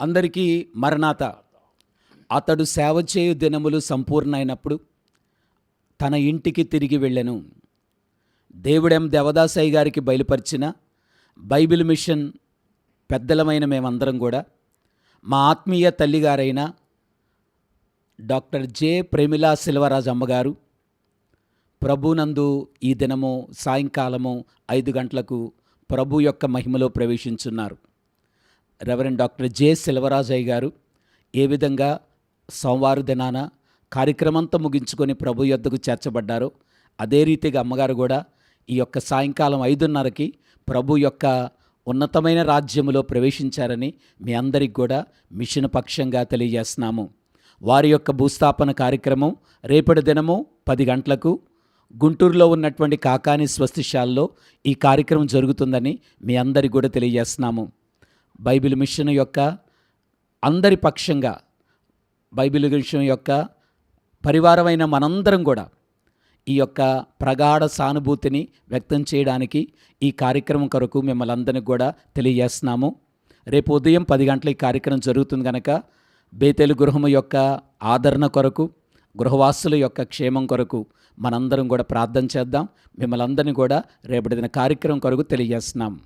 అందరికీ మరణాత. అతడు సేవ చేయు దినములు సంపూర్ణమైనప్పుడు తన ఇంటికి తిరిగి వెళ్ళెను. దేవుడెం దేవదాసయ్య గారికి బయలుపరిచిన బైబిల్ మిషన్ పెద్దలమైన మేమందరం కూడా మా ఆత్మీయ తల్లిగారైన డాక్టర్ జె. ప్రేమిలా శిల్వరాజ్ అమ్మగారు ప్రభునందు ఈ దినము సాయంకాలము ఐదు గంటలకు ప్రభు యొక్క మహిమలో ప్రవేశించున్నారు. రెవరెండ్ డాక్టర్ జె శిల్వరాజయ్య గారు ఏ విధంగా సోమవారం దినాన కార్యక్రమంతో ముగించుకొని ప్రభు యొద్దకు చేర్చబడ్డారో అదే రీతిగా అమ్మగారు కూడా ఈ యొక్క సాయంకాలం ఐదున్నరకి ప్రభు యొక్క ఉన్నతమైన రాజ్యములో ప్రవేశించారని మీ అందరికి కూడా మిషన్ పక్షంగా తెలియజేస్తున్నాము. వారి యొక్క భూస్థాపన కార్యక్రమం రేపటి దినము పది గంటలకు గుంటూరులో ఉన్నటువంటి కాకాని స్వస్తిశాలలో ఈ కార్యక్రమం జరుగుతుందని మీ అందరికి కూడా తెలియజేస్తున్నాము. బైబిల్ మిషన్ యొక్క అందరి పక్షంగా బైబిల్ మిషన్ యొక్క పరివారమైన మనందరం కూడా ఈ యొక్క ప్రగాఢ సానుభూతిని వ్యక్తం చేయడానికి ఈ కార్యక్రమం కొరకు మిమ్మల్ని అందరినీ కూడా తెలియజేస్తున్నాము. రేపు ఉదయం పది గంటల ఈ కార్యక్రమం జరుగుతుంది కనుక బేతెలు గృహము యొక్క ఆదరణ కొరకు గృహవాసుల యొక్క క్షేమం కొరకు మనందరం కూడా ప్రార్థన చేద్దాం. మిమ్మల్ని అందరినీ కూడా రేపటి దిన కార్యక్రమం కొరకు తెలియజేస్తున్నాం.